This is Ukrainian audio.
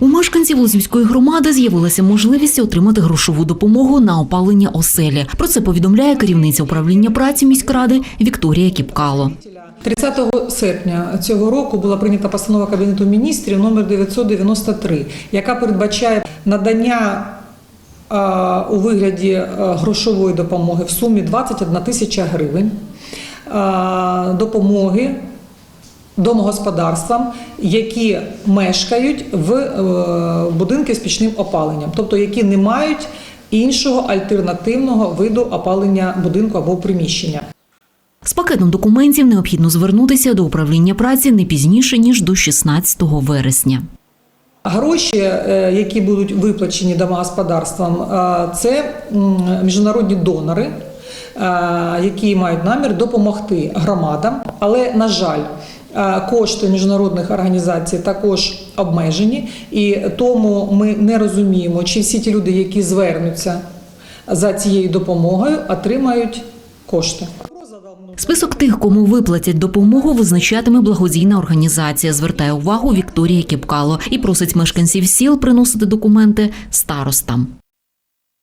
У мешканців Лозівської громади з'явилася можливість отримати грошову допомогу на опалення оселі. Про це повідомляє керівниця управління праці міськради Вікторія Кіпкало. 30 серпня цього року була прийнята постанова Кабінету міністрів номер 993, яка передбачає надання у вигляді грошової допомоги в сумі 21 тисяча гривень допомоги домогосподарствам, які мешкають в е, будинки з пічним опаленням, тобто які не мають іншого альтернативного виду опалення будинку або приміщення. З пакетом документів необхідно звернутися до управління праці не пізніше ніж до 16 вересня. Гроші, е, які будуть виплачені домогосподарствам, е, це міжнародні донори, які мають намір допомогти громадам. Але, на жаль, кошти міжнародних організацій також обмежені, і тому ми не розуміємо, чи всі ті люди, які звернуться за цією допомогою, отримають кошти. Список тих, кому виплатять допомогу, визначатиме благодійна організація. Звертає увагу Вікторія Кіпкало і просить мешканців сіл приносити документи старостам.